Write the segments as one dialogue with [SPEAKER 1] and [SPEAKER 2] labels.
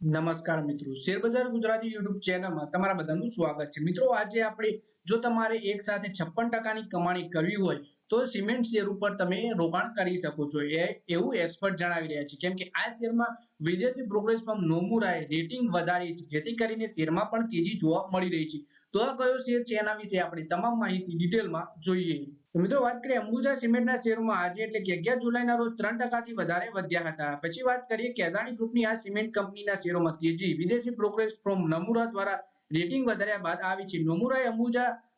[SPEAKER 1] નમસ્કાર મિત્રો. શેરબજાર ગુજરાતી યુટ્યુબ ચેનલમાં તમારા બધાનું સ્વાગત છે. મિત્રો, આજે આપણે જો તમારે એક સાથે છપ્પન ટકાની કમાણી કરવી હોય તો સિમેન્ટ શેર ઉપર તમે રોકાણ કરી શકો છો, એ એવું એક્સપર્ટ જણાવી રહ્યા છે. કેમ કે આ શેરમાં વિદેશી બ્રોકરેજ ફોર્મ નોમુરાએ રેટિંગ વધારી છે, જેથી કરીને શેરમાં પણ તેજી જોવા મળી રહી છે. તો આ કયો શેર છે એના વિશે આપણે તમામ માહિતી ડિટેલમાં જોઈએ. તો મિત્રો વાત કરીએ અંબુજા સિમેન્ટના શેરમાં. આજે એટલે કે અગિયાર જુલાઈના રોજ ત્રણ ટકાથી વધારે વધ્યા હતા. પછી વાત કરીએ કે અદાણી ગ્રુપની આ સિમેન્ટ કંપનીના શેરોમાં. તેજી વિદેશી બ્રોકરેજ ફોર્મ નમુરા દ્વારા રેટિંગ વધાર્યા બાદ આવી છે. નોમુરાએ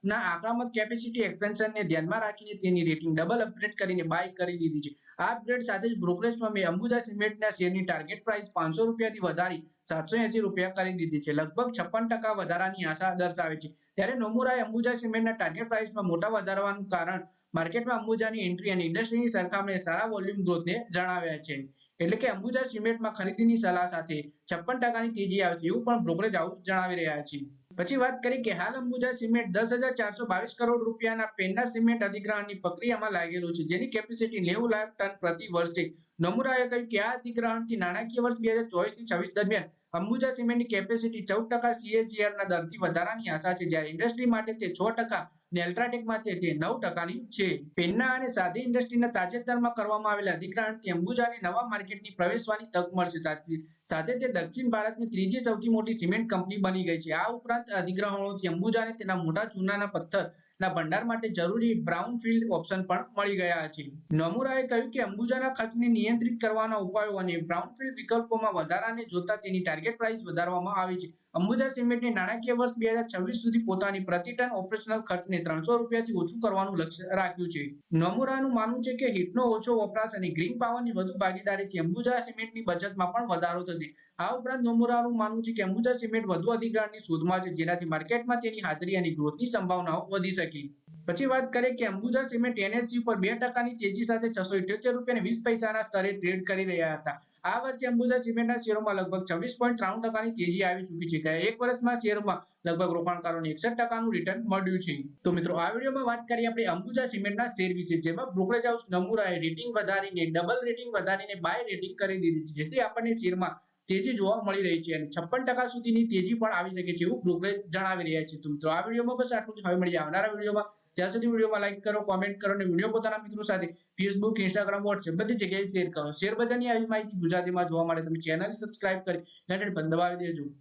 [SPEAKER 1] અંબુજાના આક્રમક કેપેસિટી એક્સપેન્શનને ધ્યાનમાં રાખીને તેની રેટિંગ ડબલ અપગ્રેડ કરીને બાય કરી દીધી છે. આ અપગ્રેડ સાથે જ બ્રોકરેજ ફર્મે અંબુજા સિમેન્ટના શેરની ટાર્ગેટ પ્રાઇસ પાંચસો રૂપિયાથી વધારી સાતસો એસી રૂપિયા કરી દીધી છે. લગભગ છપ્પન ટકા વધારાની આશા દર્શાવે છે. ત્યારે નોમુરાએ અંબુજા સિમેન્ટના ટાર્ગેટ પ્રાઇસમાં મોટા વધારવાનું કારણ માર્કેટમાં અંબુજાની એન્ટ્રી અને ઇન્ડસ્ટ્રીની સરખામણીએ સારા વોલ્યુમ ગ્રોથને જણાવ્યા છે. એટલે કે અંબુજા સિમેન્ટમાં ખરીદીની સલાહ સાથે છપ્પન ટકાની તેજી આવશે એવું પણ બ્રોકરેજ હાઉસ જણાવી રહ્યા છે. પછી વાત કરી કે હાલ અંબુજા સિમેન્ટ દસ હજાર ચારસો બાવીસ કરોડ રૂપિયાના પેનના સિમેન્ટ અધિગ્રહણની પ્રક્રિયામાં લાગેલું છે. જેની કેપેસિટી નેવું લાખ ટન પ્રતિ વર્ષ. નમુરાએ કહ્યું કે આ અધિગ્રહણથી નાણાકીય વર્ષ બે હજાર ચોવીસથી છવ્વીસ દરમિયાન અંબુજા સિમેન્ટની કેપેસિટી ચૌદ ટકા CAGR ના દરથી વધારાની આશા છે. જ્યારે ઇન્ડસ્ટ્રી માટે તે છ ટકા અને અલ્ટ્રાટેક માટે તે નવ ટકાની છે. પેન્ના અને સાદી ઇન્ડસ્ટ્રીના તાજેતરમાં કરવામાં આવેલા અધિગ્રહણથી અંબુજાને નવા માર્કેટની પ્રવેશવાની તક મળશે. સાથે તે દક્ષિણ ભારતની ત્રીજી સૌથી મોટી સિમેન્ટ કંપની બની ગઈ છે. આ ઉપરાંત અધિગ્રહણોથી અંબુજાને તેના મોટા ચૂનાના પથ્થરના ભંડાર માટે જરૂરી બ્રાઉનફિલ્ડ ઓપ્શન પણ મળી ગયા છે. નમુરાએ કહ્યું કે અંબુજાના ખર્ચને નિયંત્રિત કરવાના ઉપાયો અને બ્રાઉનફિલ્ડ વિકલ્પોમાં વધારાને જોતા તેની ટાર્ગેટ પ્રાઇસ વધારવામાં આવી છે. અંબુજા સિમેન્ટને નાણાકીય વર્ષ બે હજાર છવ્વીસ સુધી પોતાની પ્રતિ ટન ઓપરેશનલ ખર્ચને ત્રણસો રૂપિયાથી ઓછું કરવાનું લક્ષ્ય રાખ્યું છે. નોમુરાનું માનવું છે કે હીટનો ઓછો વપરાશ અને ગ્રીન પાવરની વધુ ભાગીદારીથી અંબુજા સિમેન્ટની બચતમાં પણ વધારો થશે. આ ઉપરાંત નોમોરાનું માનવું છે કે અંબુજા સિમેન્ટ વધુ અધિગ્રહણની શોધમાં છે, જેનાથી માર્કેટમાં તેની હાજરી અને ગ્રોથની સંભાવનાઓ વધી શકે. પછી વાત કરીએ કે અંબુજા સિમેન્ટ એનએસસી પર બે ટકાની તેજી સાથે છસો ઇઠ્યોતેર રૂપિયા વીસ પૈસાના સ્તરે ટ્રેડ કરી રહ્યા હતા. આ વર્ષે અંબુજા સિમેન્ટના શેરોમાં લગભગ છવ્વીસ પોઈન્ટ ત્રાણું ટકાની તેજી આવી ચૂકી છે. ગયા એક વર્ષમાં શેરમાં લગભગ રોકાણકારોને એકસઠ ટકાનું રિટર્ન મળ્યું છે. તો મિત્રો, આ વિડીયોમાં વાત કરીએ આપણે અંબુજા સિમેન્ટના શેર વિશે, જેમાં બ્રોકરેજ હાઉસ નમુરાએ રેટિંગ વધારીને ડબલ રેટિંગ વધારીને બાય રેટિંગ કરી દીધી છે, જેથી આપણને શેરમાં તેજી જોવા મળી રહી છે અને છપ્પન ટકા સુધીની તેજી પણ આવી શકે છે એવું બ્રોકરેજ જણાવી રહ્યા છે. તો મિત્રો, આ વિડીયોમાં બસ આટલું જ. હવે મળી આવનારા વિડીયોમાં. ત્યાં સુધી વિડીયોમાં લાઈક કરો કોમેન્ટ કરો અને વીડિયો પોતાના મિત્રો સાથે ફેસબુક ઇન્સ્ટાગ્રામ વોટ્સએપ બધી જગ્યાએ શેર કરો. શેર બજારની આવી માહિતી ગુજરાતીમાં જોવા માટે તમે ચેનલ સબસ્ક્રાઇબ કરી ઘંટડી દબાવી દેજો.